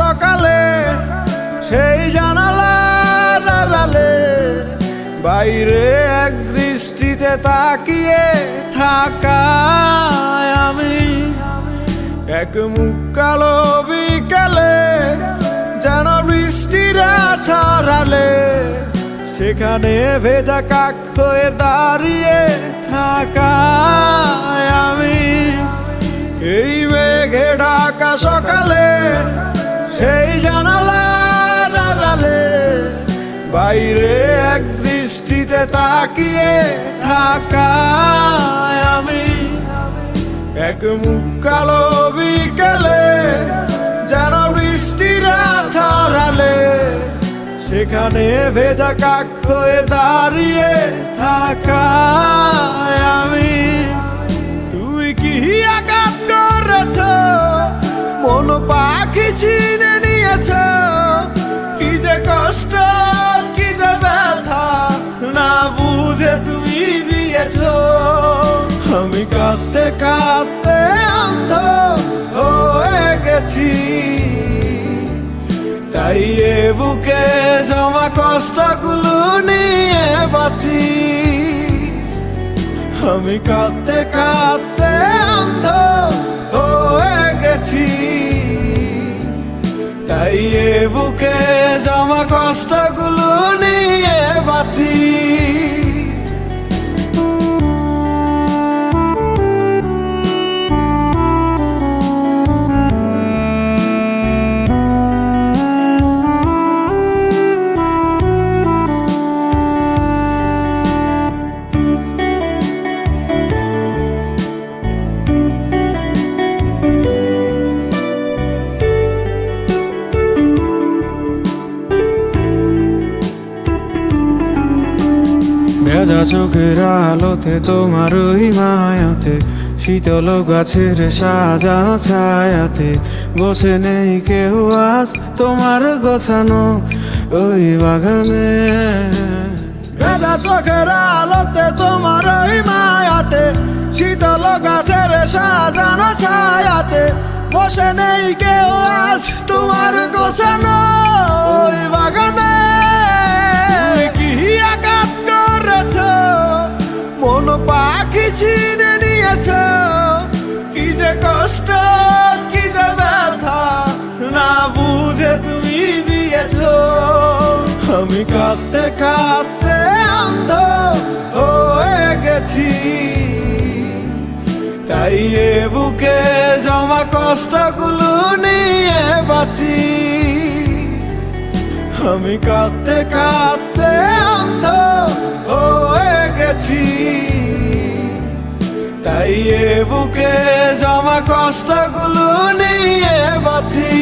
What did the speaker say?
সকালে, সেই জানালার আড়ালে বাইরে এক দৃষ্টিতে তাকিয়ে থাকায় আমি। এক মুখ কালো বিকালে যেন বৃষ্টিরা ছড়ালে সেখানে ভেজা কাক হয়ে দাঁড়িয়ে থাকায় আমি। এই মেঘে ঢাকা সকালে বাইরে এক দৃষ্টিতে তাকিয়ে থাকায় আমি। এক মুখ কালো বিকেলে যেন বৃষ্টিরা ছড়ালে সেখানে ভেজা কাক হয়ে দাঁড়িয়ে থাকায় আমি। তুই কি আঘাত করেছ? মন পাখি ছিনে নিয়েছ? আমি কাঁদতে কাঁদতে অন্ধ হয়ে গেছি। তাই এ বুকে জমা কষ্টগুলো নিয়ে বাঁচি। আমি কাঁদতে কাঁদতে অন্ধ হয়ে গেছি। তাই এ বুকে জমা কষ্টগুলো নিয়ে বাঁচি। ভেজা চোখের আলোতে তোমার ওই মায়াতে, শীতল গাছের সাজানো ছায়াতে, বসে নেই কেউ আজ তোমার গোছানো ওই বাগানে। ভেজা চোখের আলোতে তোমার ওই মায়াতে, শীতল গাছের সাজানো ছায়াতে, বসে নেই কেউ আজ তোমার গোছানো ওই বাগানে। ছিনে কি যে কষ্ট, কি যে ব্যথা, না বুঝে তুমি দিয়েছ। আমি কাঁদতে কাঁদতে অন্ধ হয়ে গেছি। তাই এ বুকে জমা কষ্টগুলো নিয়ে বাঁচি। আমি কাঁদতে কাঁদতে অন্ধ হয়ে গেছি। তাই এ বুকে জমা কষ্টগুলো নিয়ে বাঁচি।